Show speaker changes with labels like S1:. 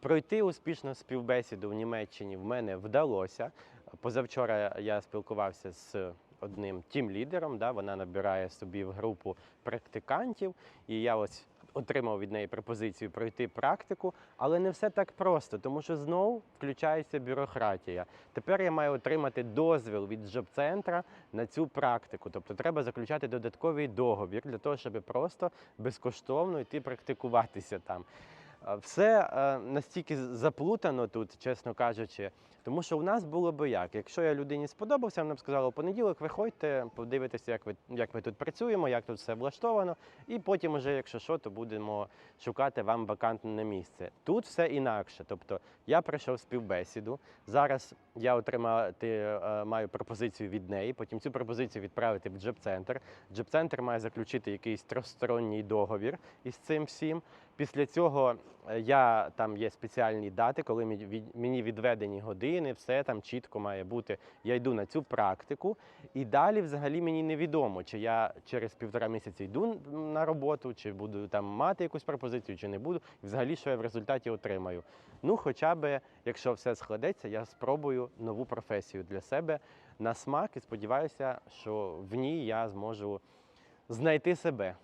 S1: Пройти успішну співбесіду в Німеччині в мене вдалося. Позавчора я спілкувався з одним тім-лідером. Да, вона набирає собі в групу практикантів, і я ось отримав від неї пропозицію пройти практику, але не все так просто, тому що знову включається бюрократія. Тепер я маю отримати дозвіл від джоб-центра на цю практику. Тобто треба заключати додатковий договір для того, щоб просто безкоштовно йти практикуватися там. А Все е, настільки заплутано тут, чесно кажучи, тому що у нас було би як. Якщо я людині сподобався, вона б сказала, у понеділок виходьте, подивитися, як ви, як ми тут працюємо, як тут все влаштовано, і потім, уже, якщо що, то будемо шукати вам вакантне місце. Тут все інакше. Тобто я пройшов співбесіду. Зараз я отримати е, маю пропозицію від неї, потім цю пропозицію відправити в джоб-центр. Джоб-центр має заключити якийсь трьохсторонній договір із цим всім. Після цього е, я там є спеціальні дати, коли мені відведені години, все там чітко має бути. Я йду на цю практику, і далі взагалі мені невідомо, чи я через півтора місяці йду на роботу, чи буду там мати якусь пропозицію, чи не буду. І взагалі, що я в результаті отримаю. Ну, хоча б, якщо все складеться, я спробую нову професію для себе на смак і сподіваюся, що в ній я зможу знайти себе.